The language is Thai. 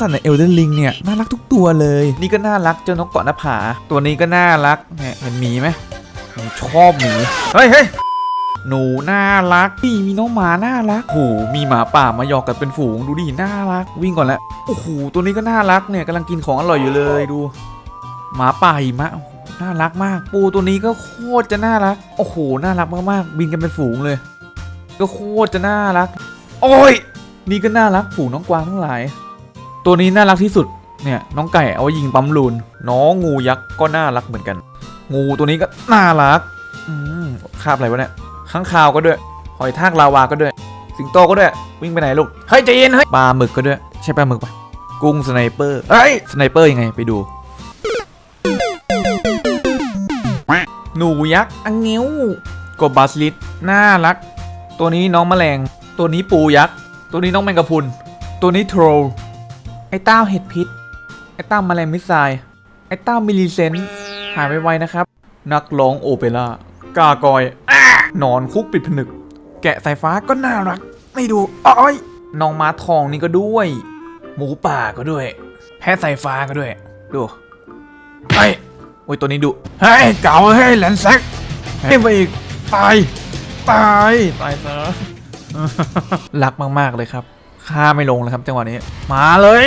สัตว์ในเอลเดนลิงเนี่ย น่ารักทุกตัวเลย นี่ก็น่ารักเจ้านกเกาะหน้าผา ตัวนี้ก็น่ารักเห็นหมีไหมหนูชอบหมี เฮ้ยเฮ้ยหนูน่ารักพี่มีน้องหมาน่ารักโอ้โหมีหมาป่ามาหยอกกันเป็นฝูงดูดิน่ารัก วิ่งก่อนแล้วโอ้โหตัวนี้ก็น่ารักเนี่ยกำลังกินของอร่อยอยู่เลยดู หมาป่าหิมะน่ารักมาก ปูตัวนี้ก็โคตรจะน่ารัก โอ้โหน่ารักมากๆ บินกันเป็นฝูงเลย ก็โคตรจะน่ารัก โอ้ย นี่ก็น่ารักฝูงน้องกวางทั้งหลาย ตัวนี้น่ารักที่สุดเนี่ยน้องไก่เอาไว้ยิงปั๊มลูน น้องงูยักษ์ก็น่ารักเหมือนกัน งูตัวนี้ก็น่ารักอืมคาบอะไรวะเนี่ยข้างคาวก็ด้วยหอยทากลาวาก็ด้วย สิงโตก็ด้วย วิ่งไปไหนลูกเฮ้ยใจเย็นเฮ้ยปลาหมึกก็ด้วยใช่ปลาหมึกปะกุ้งสไนเปอร์เฮ้ยสไนเปอร์ยังไงไปดูหนูยักษ์อังเงี้ยวกบบาสลิดน่ารัก ตัวนี้น้องแมลง ตัวนี้ปูยักษ์ ตัวนี้น้องแมงกะพุน ตัวนี้โทรล ไอ้เต้าเห็ดพิษ ไอ้เต้าแมลงมิสไซไอ้เต้ามิลิเซนหายไวๆนะครับ นักร้องโอเปร่ากากอยอนอนคุกปิดผนึก แกะสายฟ้าก็น่ารัก ไม่ดูอ้อยน้องม้าทองนี่ก็ด้วย หมูป่าก็ด้วย แพะสายฟ้าก็ด้วย ดูไอ้โอ้ยตัวนี้ดูเฮ้ยเก่าเฮ้ยแหลนแซกเฮ้ยไปอีกตาย ตาย ตายซะรักมาก ๆ เลยครับ ฆ่าไม่ลงแล้วครับจังหวะนี้ มาเลย